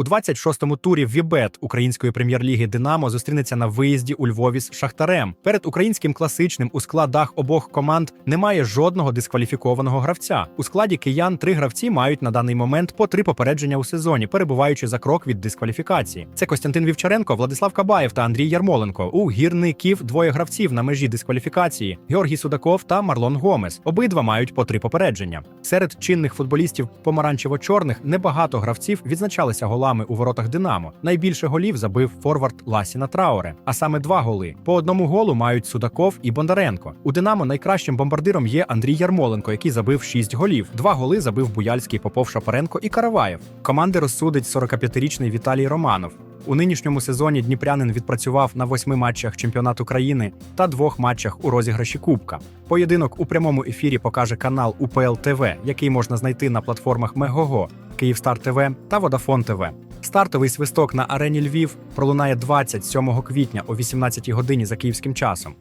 У 26-му турі Вібет української прем'єр-ліги Динамо зустрінеться на виїзді у Львові з Шахтарем. Перед українським класичним у складах обох команд немає жодного дискваліфікованого гравця. У складі киян три гравці мають на даний момент по три попередження у сезоні, перебуваючи за крок від дискваліфікації. Це Костянтин Вівчаренко, Владислав Кабаєв та Андрій Ярмоленко. У гірників двоє гравців на межі дискваліфікації: Георгій Судаков та Марлон Гомес. Обидва мають по три попередження. Серед чинних футболістів помаранчево-чорних небагато гравців відзначалися голами у воротах Динамо. Найбільше голів забив форвард Ласіна Трауре, а саме два голи. По одному голу мають Судаков і Бондаренко. У Динамо найкращим бомбардиром є Андрій Ярмоленко, який забив 6 голів. Два голи забив Буяльський, Попов Шапаренко і Караваєв. Команди розсудить 45-річний Віталій Романов. У нинішньому сезоні Дніпрянин відпрацював на восьми матчах чемпіонату країни та двох матчах у розіграші Кубка. Поєдинок у прямому ефірі покаже канал УПЛ ТВ, який можна знайти на платформах Мегого, Київстар ТВ та Водафон ТВ. Стартовий свисток на арені Львів пролунає 27 квітня о 18 годині за київським часом.